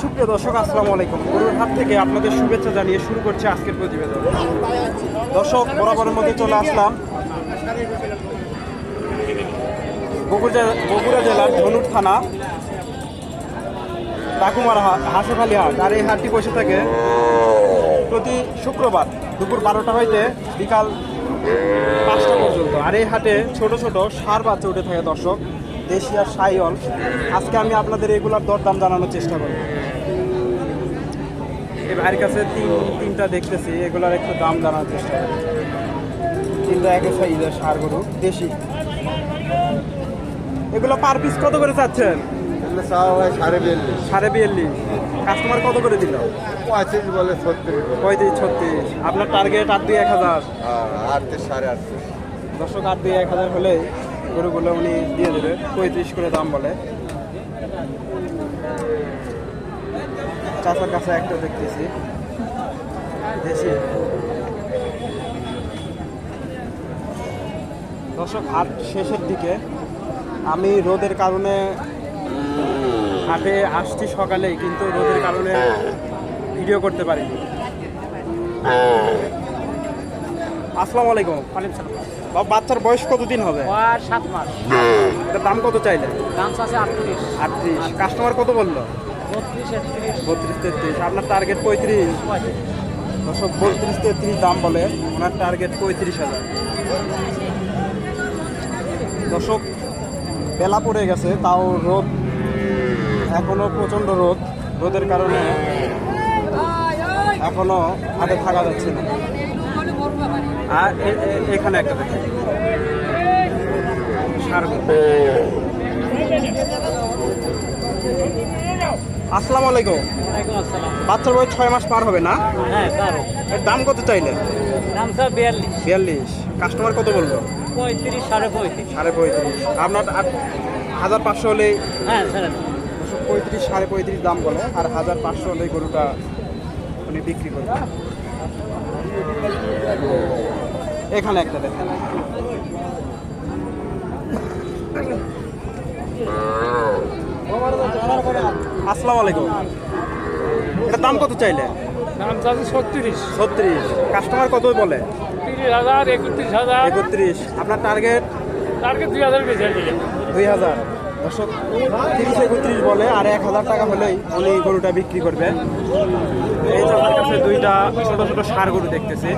সুপ্রিয় দর্শক, আসসালামু আলাইকুম। গরুর হাট থেকে আপনাদের শুভেচ্ছা জানিয়ে শুরু করছে আজকের প্রতিবেদন। দর্শক, বরাবরের মধ্যে চলে আসলাম। বগুড়া জেলার ধনুর থানা ডাকুমার হাট হাসেখালি হাট। আর এই হাটটি বসে থাকে প্রতি শুক্রবার দুপুর বারোটা হইতে বিকাল পাঁচটা পর্যন্ত। আর এই হাটে ছোট ছোট সার বাচ্চা উঠে থাকে দর্শক। দেশি আর সাইল আজকে আমি আপনাদের এগুলার দরদাম জানানোর চেষ্টা করব। এই ভাইয়ের কাছে তিন তিনটা দেখতেছি এগুলার একটু দাম জানার চেষ্টা করব। তিনটা একই সাইজের সার গরু দেশি। এগুলো পার পিস কত করে চাচ্ছেন? হয় সাড়ে বিয়াল্লিশ। সাড়ে বিয়াল্লিশ। কাস্টমার কত করে দিল? পঁয়ত্রিশ বলে ছত্রিশ। পঁয়ত্রিশ ছত্রিশ। আপনার টার্গেট আট দুই এক হাজার। আর আটত্রিশ সাড়ে আটত্রিশ দর্শক আট দুই এক হাজার হলে গরুগুলো উনি দিয়ে দেবে পঁয়ত্রিশ করে দাম বলে। চাচার কাছে একটা দেখতেছি। দেশি। দর্শক হাট শেষের দিকে আমি রোদের কারণে হাটে আসছি সকালেই কিন্তু রোদের কারণে ভিডিও করতে পারিনি। আসসালামু আলাইকুম। বাবা, বাচ্চার বয়স কতদিন হবে? আর সাত মাস। এটার দাম কত চাইলে? দাম আছে আটত্রিশ। আটত্রিশ। কাস্টমার কত বলল? বত্রিশ তেত্রিশ। আপনার টার্গেট পঁয়ত্রিশ। পঁয়ত্রিশ। বত্রিশ তেত্রিশ দাম বলে ওনার টার্গেট পঁয়ত্রিশ হাজার। দর্শক বেলা পড়ে গেছে তাও রোদ এখনও প্রচণ্ড রোদ। রোদের কারণে এখনও হাতে থাকা যাচ্ছে না। আর এখানে একটা দেখেন আসসালামু আলাইকুম। বাচ্চার বয়স ছয় মাস পার হবে না? হ্যাঁ এর দাম কত চাইলে? দাম স্যার বিয়াল্লিশ। বিয়াল্লিশ। কাস্টমার কত বলল? পঁয়ত্রিশ সাড়ে পঁয়ত্রিশ। সাড়ে পঁয়ত্রিশ। আপনার হাজার পাঁচশো হলে হ্যাঁ পঁয়ত্রিশ সাড়ে পঁয়ত্রিশ দাম বলে আর হাজার পাঁচশো হলে গরুটা উনি বিক্রি করবে এখানে একটা দেখেন। আসসালামু আলাইকুম। এটার দাম কত চাইলে? দাম চাচ্ছে ছত্রিশ। ছত্রিশ। কাস্টমার কত বলে? তিরিশ হাজার একত্রিশ হাজার। একত্রিশ। আপনার টার্গেট? তারকে দুই হাজার বেশি দুই হাজার। দর্শক তিরিশ একত্রিশ বলে আর এক হাজার টাকা হলেই উনি গরুটা বিক্রি করবে এই যে আমার কাছে দুইটা ছোট ছোট সার গরু দেখতেছি।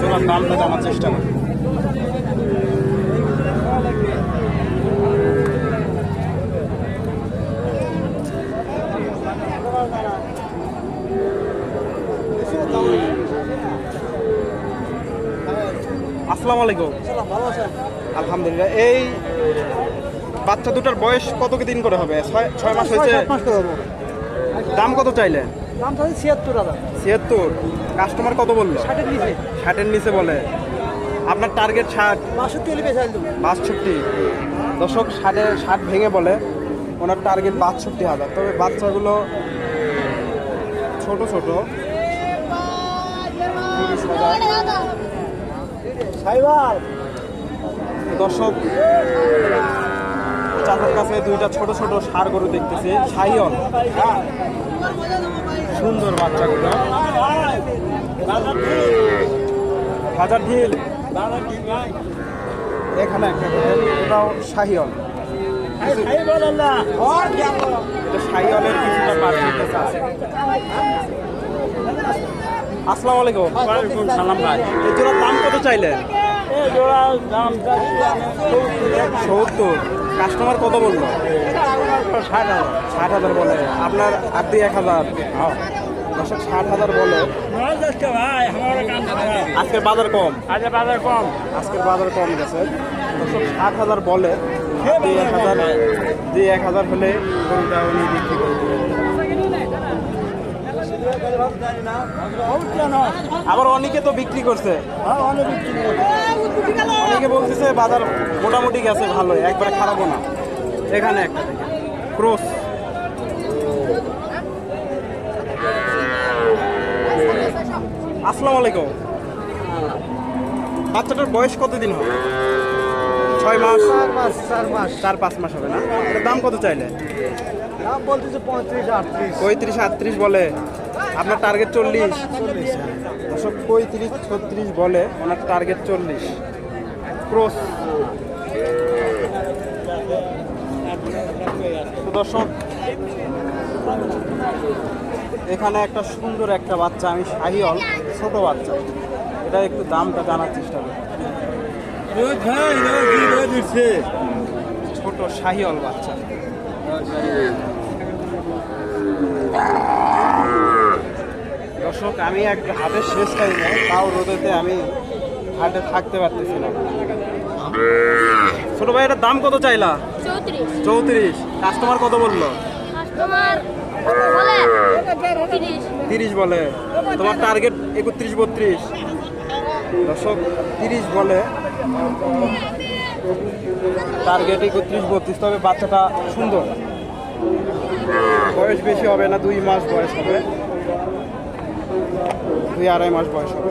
চলার দামটা জানার চেষ্টা করি। আসসালামু আলাইকুম। আলহামদুলিল্লাহ। এই বাচ্চা দুটার বয়স কত কি দিন করে হবে? ছয় ছয় মাস হয়েছে। দাম কত চাইলে দাম চাচ্ছে ছিয়াত্তর হাজার। ছিয়াত্তর। কাস্টমার কত বলল? ষাটের নিচে। ষাটের নিচে বলে। আপনার টার্গেট ষাট। বাষট্টি হলে বেশি দেবো বাষট্টি। দশক ষাটে ষাট ভেঙে বলে ওনার টার্গেট বাষট্টি হাজার। তবে বাচ্চাগুলো ছোট ছোট। তিরিশ হাজার দর্শক চাচার কাছে দুইটা ছোট ছোট সার গরু দেখতেছি। সাইয়ন সুন্দর বাচ্চাগুলো। হাজার ঢিল। এখানে একটা এটাও কিছুটা আছে। আসসালামু আলাইকুম। ওয়ালাইকুম সালাম ভাই। এই জোড়ার দাম কত চাইলেন? এই জোড়া দাম সত্তর। কাস্টমার কত বলল? ষাট হাজার ষাট হাজার বলে। আপনার আর এক হাজার। দশক ষাট হাজার বলে। আজকের বাজার কম। আজ বাজার কম আজকের বাজার কম গেছে। ষাট হাজার বলে। দুই এক হাজার। দুই এক হাজার হলে বিক্রি করে আবার অনেকে তো বিক্রি করছে। অনেকে বলতেছে বাজার মোটামুটি গেছে ভালো একবারে খারাপও না। এখানে একটা ক্রোস। আসসালামু আলাইকুম। বাচ্চাটার বয়স কতদিন হবে? ছয় মাস। চার মাস চার মাস। চার পাঁচ মাস হবে না? দাম কত চাইলে? দাম বলতেছে পঁয়ত্রিশ আটত্রিশ। পঁয়ত্রিশ আটত্রিশ বলে। আপনার টার্গেট চল্লিশ। দর্শক পঁয়ত্রিশ ছত্রিশ বলে ওনার টার্গেট চল্লিশ। ক্রস। দর্শক, এখানে একটা সুন্দর একটা বাচ্চা, আমি শাহিওল ছোট বাচ্চা। এটা একটু দামটা জানার চেষ্টা করি। ছোট শাহিওল বাচ্চা। দর্শক, আমি এক হাতের শেষ টাইমে তাও রোদেতে আমি হাটে থাকতে পারতেছি না। ছোট ভাই এটার দাম কত চাইলা? চৌত্রিশ। কাস্টমার কত বলল? তিরিশ বলে। তোমার টার্গেট একত্রিশ বত্রিশ। দর্শক তিরিশ বলে। টার্গেট একত্রিশ বত্রিশ তবে বাচ্চাটা সুন্দর। বয়স বেশি হবে না দুই মাস বয়স হবে। দুই আড়াই মাস বয়স হবে।